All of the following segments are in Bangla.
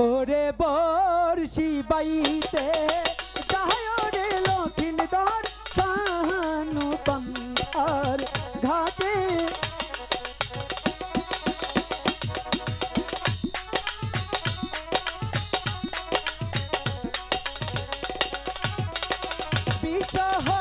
ওরে বর্ষি বাইতে যায় রে লক্ষিণ ধর কানু পন্থার ঘাটে। বিশহরীর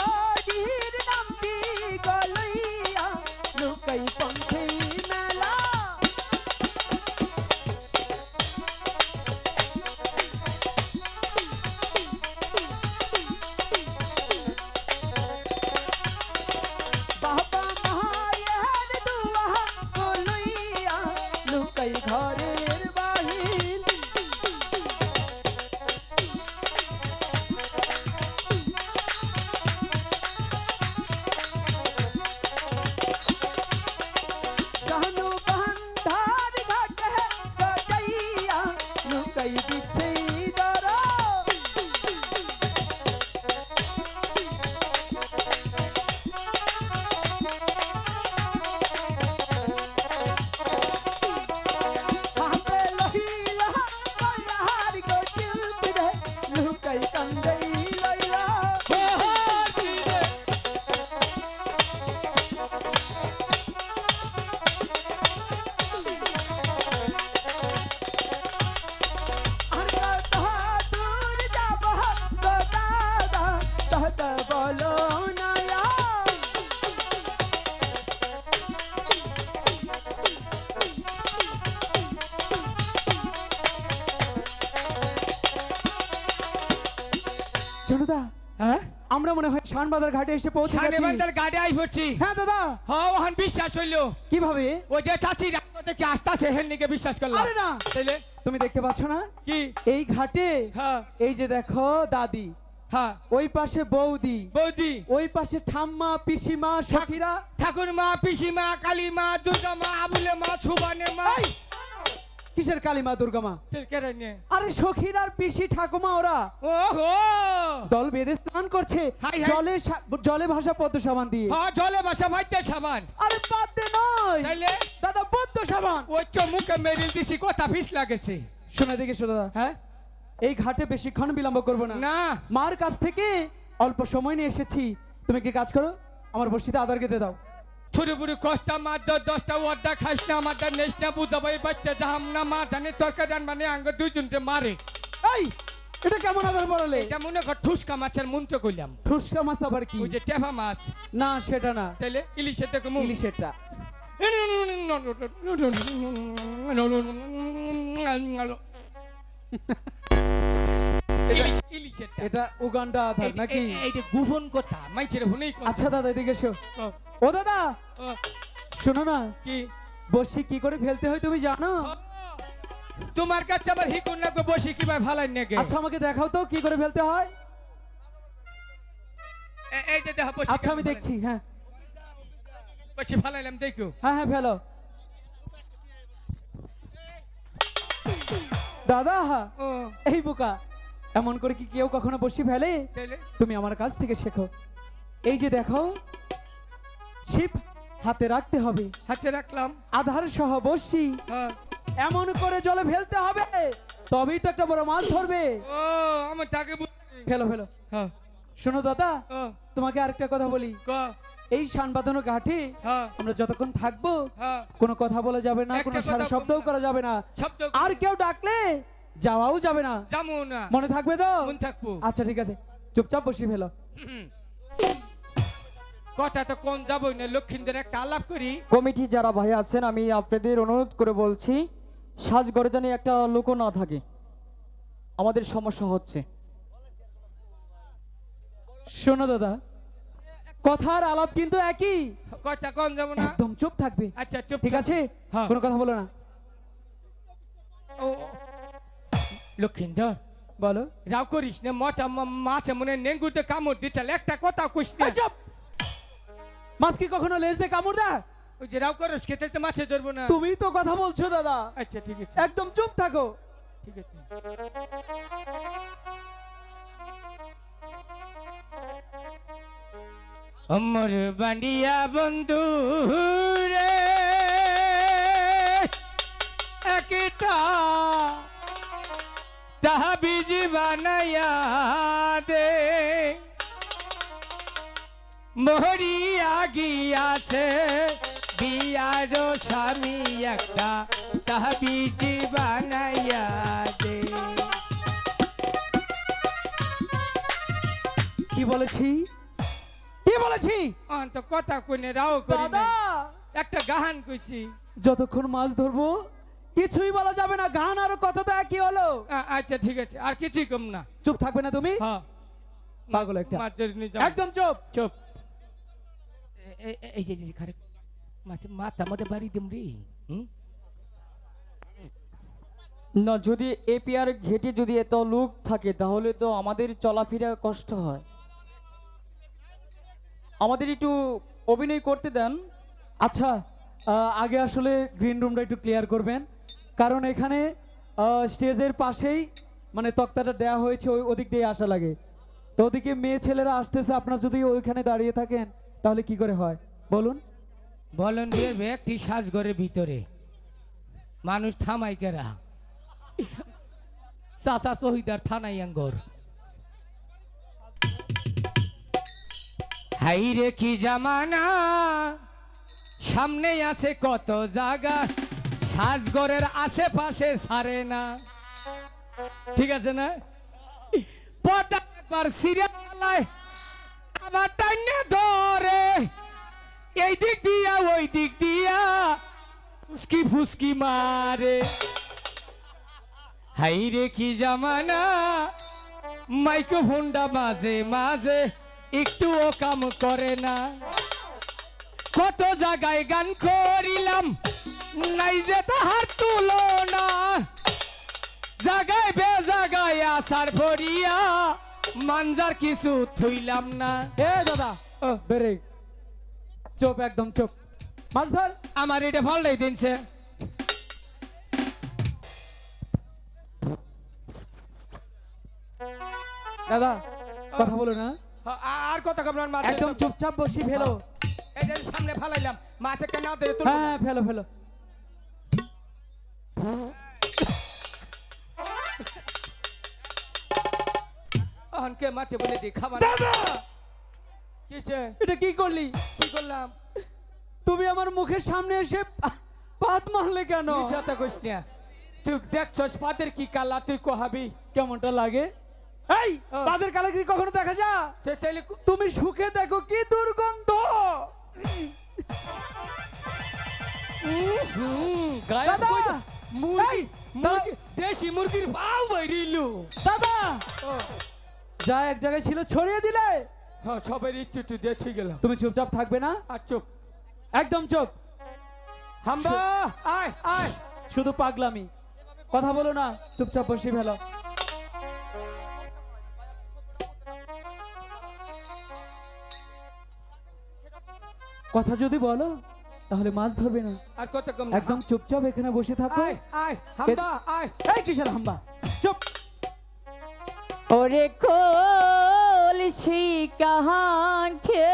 হ্যাঁ? আমরা মনে হয় শানবাজার ঘাটে এসে পৌঁছে গেছি। বান্দার গাড়ি আই পড়ছি হ্যাঁ দাদা। হ্যাঁ ওখান বিশ্বাস হইল। কীভাবে? ওই যে চাচি রাস্তা থেকে আসতাছে হেন নিকে বিশ্বাস করলাম। আরে না। তাইলে? তুমি দেখতে পাচ্ছ না? কি? এই ঘাটে হ্যাঁ। এই যে দেখো দাদি। হ্যাঁ। ওই পাশে বৌদি। বৌদি। ওই পাশে ঠাম্মা পিসিমা সখীরা। ঠাকুরমা পিসিমা কালী মা দুর্গা মা আবুলে মা সুবানে মা! কিসের কালীমা দুর্গামা? আরে সখীরা আর পিসি ঠাকুমা ওরা। দল বেঁধে স্নান করছে। জলে জলে ভাষা পদ্ম সাবান দিয়ে। হ্যাঁ জলে বাসা ভাইতে সাবান। আরে পাতে নয়। তাইলে? দাদা পদ্ম সাবান। ওই চমুকে মেরিল দিছি কথা ফিস লাগেছে। শোনা দেখে শোনা দাদা। হ্যাঁ? এই ঘাটে বেশিক্ষণ বিলম্ব করব না। না। মার কাছ থেকে অল্প সময় নিয়ে এসেছি। তুমি কি কাজ করো? আমার বর্ষিতে আদার কেটে দাও। ছোট বুড়ি কষ্টা মাছ দশ দশটা ওয়ার্ডা খাইস না মারটা নেস না বুঝাবাই বাচ্চা যাহাম না মা জানে তরকারি আন মানে আঙ্গ দুইজনকে মারে। এই এটা কেমন আদার মরালে? এটা মনে কর ঠুসকা মাছের মন্ত্র কইলাম। ঠুসকা মাছ আবার কি? ওই যে টেফা মাছ। না সেটা না। তাইলে ইলিশের দেখো মুখ। ইলিশেরটা ইলিশ- ইলিশেরটা। এটা উগান্ডা আধার নাকি? এইটা গোপন কথা? মাইছের হুনেই কথা। আচ্ছা দাদা এদিকে এসো। ও, দাদা! শোনো না কি? বসি কি করে ফেলতে হয় তুমি জানো? তোমার কাছে আবার হিকুন লাগবে বসে কীভাবে ফালাই নেগে আচ্ছা আমাকে দেখাও তো কি করে ফেলতে হয়। এই যে দেখো বসে আচ্ছা আমি দেখছি হ্যাঁ। বসে ফালাইলাম দেখো। হ্যাঁ হ্যাঁ ফেলো। দাদা এই বোকা এমন করে কি কেউ কখনো বসি ফেলে? তুমি আমার কাছ থেকে শেখো। এই যে দেখো শিপ হাতে রাখতে হবে। হাতে রাখলাম। আধার সহ বসি। হ্যাঁ। এমন করে জলে ফেলতে হবে তবেই তো একটা বড় মাছ ধরবে। ও আমার তাকে ফেলো ফেলো। হ্যাঁ। শোনো দাদা তোমাকে আরেকটা কথা বলি। এই শান বাঁধানো ঘাটে হ্যাঁ। আমরা যতক্ষণ থাকব হ্যাঁ। কোনো কথা বলা যাবে না কোনো সারা শব্দও করা যাবে না। আর কেউ ডাকলে যাওয়াও যাবে না। জামু না। মনে থাকবে তো? মন থাকব। আচ্ছা ঠিক আছে। চুপচাপ বসি ফেলো। কথা তো কোন যাবই না লক্ষ্মীদের একটা আলাপ করি। কমিটি যারা ভাই আছেন আমি আপনাদের অনুরোধ করে বলছি সাজগরে যেন একটা লোকও না থাকে। আমাদের সমস্যা হচ্ছে। শোনো দাদা কথার আলাপ কিন্তু একই। কথা কোন যাব না? একদম চুপ থাকবে। আচ্ছা চুপ ঠিক আছে? হ্যাঁ। কোনো কথা বলো না। লক্ষ্মীন্দর বলো। রাও করিস না মোটা মাছে মনে নেঙ্গুতে কামড় দিচ্ছে একটা কথা এই মাছ কি কখনো লেজ দিয়ে কামড় দেয়? ওই যে রাও করিস খেতে তো মাছে ধরবো না। তুমি তো কথা বলছো দাদা। আচ্ছা ঠিক আছে। একদম চুপ থাকো। ঠিক আছে। অমর বান্ডিয়া বন্ধু রে একটা তাহাবিজ বানাইয়া দে। মহরিয়া গিয়াছে বিয়ার স্বামী একটা তাহাবিজ বানাইয়া দে। কি বলেছি? কি বলেছি? অন্ত কথা কইনে রাও করি দাদা! একটা গাহান কইছি। যতক্ষণ মাছ ধরবো কিছুই বলা যাবে না গান আর কথা তো একই হলো। আচ্ছা ঠিক আছে আর কিছুই কম না। চুপ থাকবে না তুমি? হ্যাঁ। পাগল একটা। একদম চুপ। চুপ। এই যে যে খারে মাছ মাথা মধ্যে বাড়ি দিম রে। হুম? না যদি এপিআর ঘেটে যদি এত লোক থাকে তাহলে তো আমাদের চলাফেরা কষ্ট হয়। আমাদের একটু অভিনয় করতে দেন। আচ্ছা আগে আসলে গ্রিন রুমটা একটু ক্লিয়ার করবেন। কারণ এখানে স্টেজের পাশেই মানে তক্তাটা দেয়া হয়েছে, ওই ওদিক দিয়ে আসা লাগে। তো ওদিকে মেয়ে ছেলেরা আসতেছে, আপনারা যদি ওইখানে দাঁড়িয়ে থাকেন, তাহলে কি করে হয়? বলুন। ভলেন্টিয়ার ব্যক্তি সাজঘরের ভিতরে। মানুষ থামাই কেরা? চাচা শহীদার থানাই আঙ্গর। হাই রে কি জামানা? সামনে আছে কত জায়গা? সাজঘরের আশেপাশে সারে না। ঠিক আছে না? পটা একবার সিরিয়ালায় আবার ধরে। এই দিক দিয়া, ওই দিক দিয়া ফুসকি ফুসকি মারে। হাই রে কি জামানা, মাইক্রোফোনটা মাঝে মাঝে একটুও কাম করে না। কত জায়গায় গান করিলাম নাই যে তাহার তুলনা। জাগায় বে জাগায় আসার ভরিয়া। মানজার কিছু থইলাম না। এ দাদা বেরে চুপ একদম চুপ। মাছ ধর। আমার এটা ফলটাই দিনছে। দাদা কথা বলো না। আর কত কামড়ান মাছ একদম চুপচাপ বসি ফেলো। এই সামনে ফালাইলাম মাছ একটা না তুলবো। হ্যাঁ ফেলো ফেলো। অনকে মাছে বলে দি খাবার দাদা! কিছে এটা কি করলি? কি করলাম? তুমি আমার মুখের সামনে এসে পাত মারলে কেন? মিছাতা কইস না। তুই দেখছস পাদের কি কালা তুই কহাবি? কেমনটা লাগে? এই ও। কালা কি কখনো দেখা যা তুই তাইলে তুমি সুখে দেখো কি দুর্গন্ধ। গায়ে মুরগি দেশি মুরগির পাও বাইরিলু দাদা! যা এক জায়গায় ছিল ছড়িয়ে দিলে। হ্যাঁ সবের একটু একটু দেখছি গেলাম। তুমি চুপচাপ থাকবে না? আর চুপ। একদম চুপ। হাম্বা আয় আয়। শুধু পাগলামি। কথা বলো না চুপচাপ বসে ফেলো। কথা যদি বলো। তাহলে মাছ ধরবে না। আর কত কম একদম চুপচাপ এখানে বসে থাকো। আয় আয় হাম্বা আয়। এই কিসের হাম্বা? চুপ। ওরে কলসি কাহাং খে